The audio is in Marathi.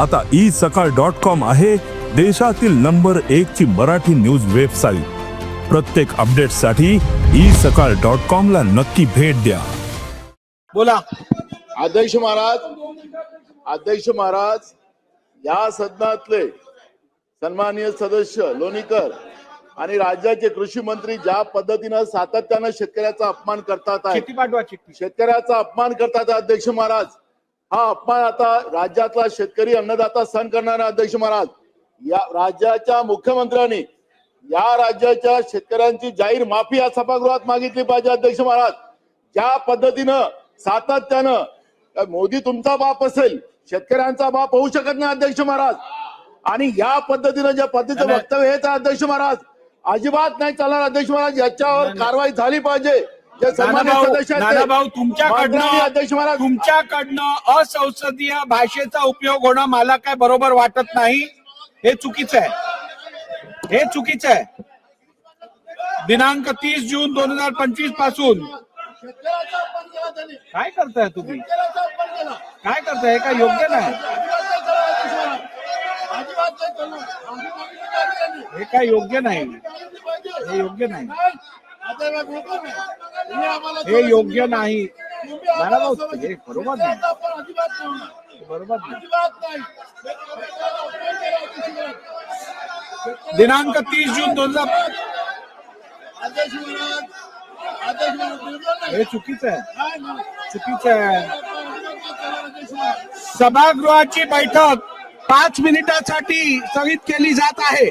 आता ई सकाळ डॉट कॉम आहे देशातील नंबर एक ची मराठी न्यूज वेबसाईट. प्रत्येक अपडेटसाठी ई सकाळ डॉट कॉम ला नक्की भेट द्या. बोला. अध्यक्ष महाराज अध्यक्ष महाराज या सदनातले सन्माननीय सदस्य लोणीकर आणि राज्याचे कृषी मंत्री ज्या पद्धतीनं सातत्यानं शेतकऱ्याचा अपमान करतात शेतकऱ्याचा अपमान करतात अध्यक्ष महाराज. हा अपमान आता राज्यातला शेतकरी अन्नदाता सहन करणारा अध्यक्ष महाराज या राज्याच्या मुख्यमंत्र्यांनी या राज्याच्या शेतकऱ्यांची जाहीर माफी या सभागृहात मागितली पाहिजे अध्यक्ष महाराज ज्या पद्धतीनं सातत्यानं मोदी तुमचा बाप असेल शेतकऱ्यांचा बाप होऊ शकत नाही अध्यक्ष महाराज आणि या पद्धतीनं ज्या पद्धतीचं. वक्तव्य आहे अध्यक्ष महाराज अजिबात नाही चालणार अध्यक्ष महाराज याच्यावर. कारवाई झाली पाहिजे नानाभाऊ तुमच्याकडनं असंसदीय भाषेचा उपयोग होणं मला काय बरोबर वाटत नाही हे चुकीचं आहे हे चुकीचं आहे दिनांक तीस जून दोन हजार पंचवीसपासून. काय करताय तुम्ही. काय करताय हे काय योग्य नाही. हे काय योग्य नाही. हे योग्य नाही हे योग्य नाही. मला हे बरोबर नाही. बरोबर नाही. दिनांक तीस जून दोन हज़ार हे चुकीच आहे. चुकीच आहे. सभागृहाची बैठक पाच मिनिटासाठी स्थगित केली जात आहे.